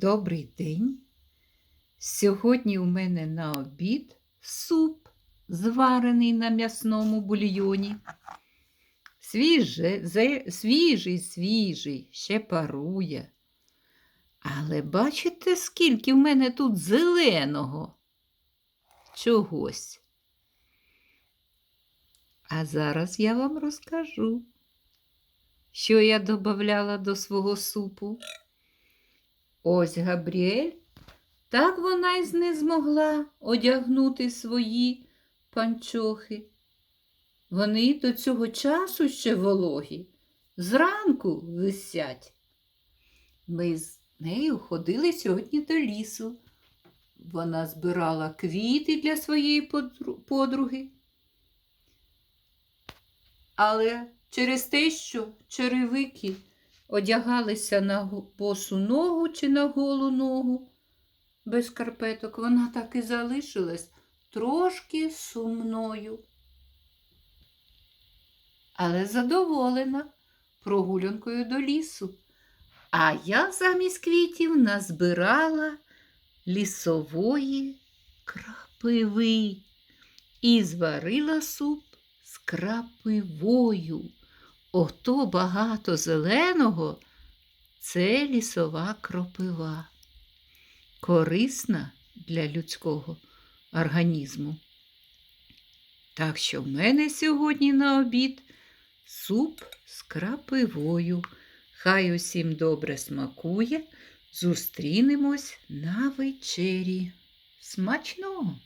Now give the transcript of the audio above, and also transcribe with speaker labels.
Speaker 1: Добрий день. Сьогодні у мене на обід суп, зварений на м'ясному бульйоні. Свіже, свіжий, свіжий, ще парує. Але бачите, скільки в мене тут зеленого чогось. А зараз я вам розкажу, що я додавала до свого супу. Ось Габріель, так вона й не змогла одягнути свої панчохи. Вони до цього часу ще вологі, зранку висять. Ми з нею ходили сьогодні до лісу. Вона збирала квіти для своєї подруги. Але через те, що черевики одягалися на босу ногу чи на голу ногу без карпеток, вона так і залишилась трошки сумною. Але задоволена прогулянкою до лісу. А я замість квітів назбирала лісової крапиви і зварила суп з крапивою. Ото багато зеленого це лісова кропива, корисна для людського організму. Так що в мене сьогодні на обід суп з крапивою. Хай усім добре смакує. Зустрінемось на вечері. Смачного!